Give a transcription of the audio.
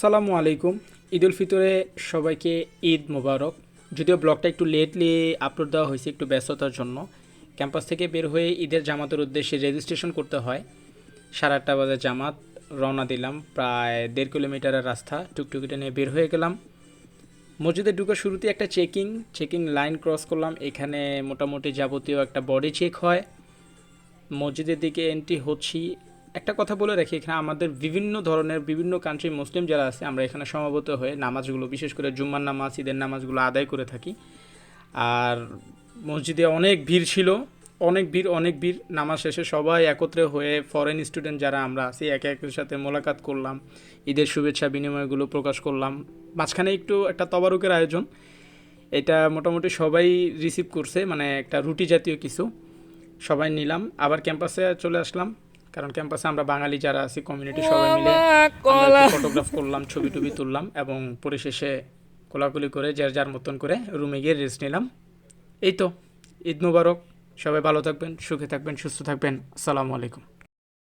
আসসালামু আলাইকুম। ঈদ উল ফিতরে সবাইকে ঈদ মোবারক। যদিও ব্লগটা একটু লেটলি আপলোড দেওয়া হয়েছে একটু ব্যস্ততার জন্য, ক্যাম্পাস থেকে বের হয়ে ঈদের জামাতের উদ্দেশ্যে রেজিস্ট্রেশন করতে হয়। সাড়ে আটটা বাজে জামাত, রওনা দিলাম প্রায় দেড় কিলোমিটারের রাস্তা, টুকটুকিটা নিয়ে বের হয়ে গেলাম। মসজিদে ঢুকার শুরুতে একটা চেকিং চেকিং লাইন ক্রস করলাম। এখানে মোটামুটি যাবতীয় একটা বডি চেক হয়। মসজিদের দিকে এন্ট্রি হচ্ছি। একটা কথা বলে রাখি, এখানে আমাদের বিভিন্ন ধরনের বিভিন্ন কান্ট্রি মুসলিম যারা আছে, আমরা এখানে সমাবেত হয়ে নামাজগুলো, বিশেষ করে জুম্মার নামাজ, ঈদের নামাজগুলো আদায় করে থাকি। আর মসজিদে অনেক ভিড় ছিল, অনেক ভিড় অনেক ভিড়। নামাজ শেষে সবাই একত্রে হয়ে ফরেন স্টুডেন্ট যারা আমরা আছি, একে একের সাথে মোলাকাত করলাম, ঈদের শুভেচ্ছা বিনিময়গুলো প্রকাশ করলাম। মাঝখানে একটু একটা তবারুকের আয়োজন, এটা মোটামুটি সবাই রিসিভ করছে মানে একটা রুটি জাতীয় কিছু, সবাই নিলাম। আবার ক্যাম্পাসে চলে আসলাম। কারণ ক্যাম্পাসে আমরা বাঙালি যারা আছি কমিউনিটি সবাই মিলে ফটোগ্রাফ করলাম ছবি টুবি তুললাম এবং পরিশেষে কোলাকুলি করে যার যার মতন করে রুমে গিয়ে রেস্ট নিলাম। এই তো ঈদ মুবারক সবাই ভালো থাকবেন সুখে থাকবেন সুস্থ থাকবেন। আসসালামু আলাইকুম।